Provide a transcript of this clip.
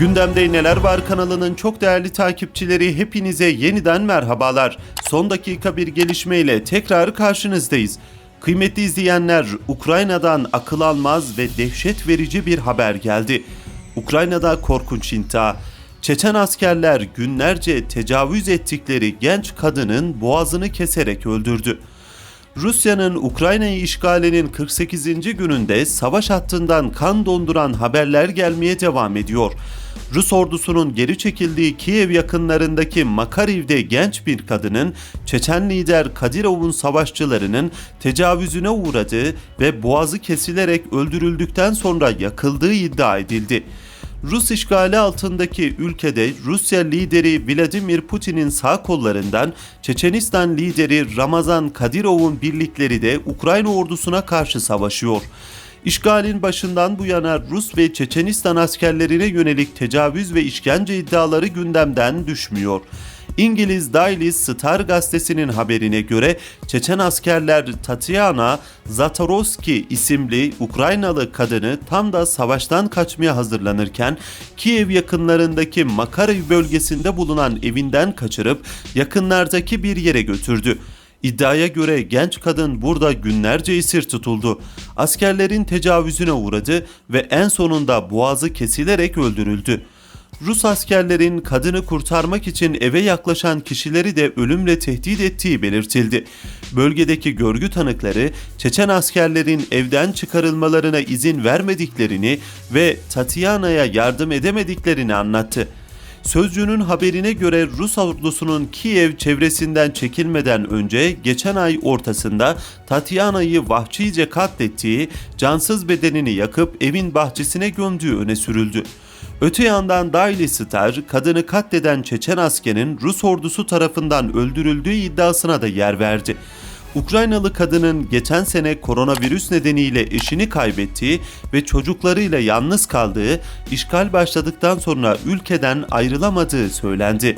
Gündemde Neler Var kanalının çok değerli takipçileri hepinize yeniden merhabalar. Son dakika bir gelişmeyle tekrar karşınızdayız. Kıymetli izleyenler, Ukrayna'dan akıl almaz ve dehşet verici bir haber geldi. Ukrayna'da korkunç intihar. Çeçen askerler günlerce tecavüz ettikleri genç kadının boğazını keserek öldürdü. Rusya'nın Ukrayna'yı işgalinin 48. gününde savaş hattından kan donduran haberler gelmeye devam ediyor. Rus ordusunun geri çekildiği Kiev yakınlarındaki Makariv'de genç bir kadının Çeçen lider Kadirov'un savaşçılarının tecavüzüne uğradığı ve boğazı kesilerek öldürüldükten sonra yakıldığı iddia edildi. Rus işgali altındaki ülkede Rusya lideri Vladimir Putin'in sağ kollarından Çeçenistan lideri Ramazan Kadirov'un birlikleri de Ukrayna ordusuna karşı savaşıyor. İşgalin başından bu yana Rus ve Çeçenistan askerlerine yönelik tecavüz ve işkence iddiaları gündemden düşmüyor. İngiliz Daily Star gazetesinin haberine göre Çeçen askerler Tatiana Zatarovski isimli Ukraynalı kadını tam da savaştan kaçmaya hazırlanırken Kiev yakınlarındaki Makariv bölgesinde bulunan evinden kaçırıp yakınlardaki bir yere götürdü. İddiaya göre genç kadın burada günlerce esir tutuldu. Askerlerin tecavüzüne uğradı ve en sonunda boğazı kesilerek öldürüldü. Rus askerlerin kadını kurtarmak için eve yaklaşan kişileri de ölümle tehdit ettiği belirtildi. Bölgedeki görgü tanıkları Çeçen askerlerin evden çıkarılmalarına izin vermediklerini ve Tatiana'ya yardım edemediklerini anlattı. Sözcünün haberine göre Rus ordusunun Kiev çevresinden çekilmeden önce geçen ay ortasında Tatiana'yı vahşice katlettiği, cansız bedenini yakıp evin bahçesine gömdüğü öne sürüldü. Öte yandan Daily Star, kadını katleden Çeçen askerin Rus ordusu tarafından öldürüldüğü iddiasına da yer verdi. Ukraynalı kadının geçen sene koronavirüs nedeniyle eşini kaybettiği ve çocuklarıyla yalnız kaldığı, işgal başladıktan sonra ülkeden ayrılamadığı söylendi.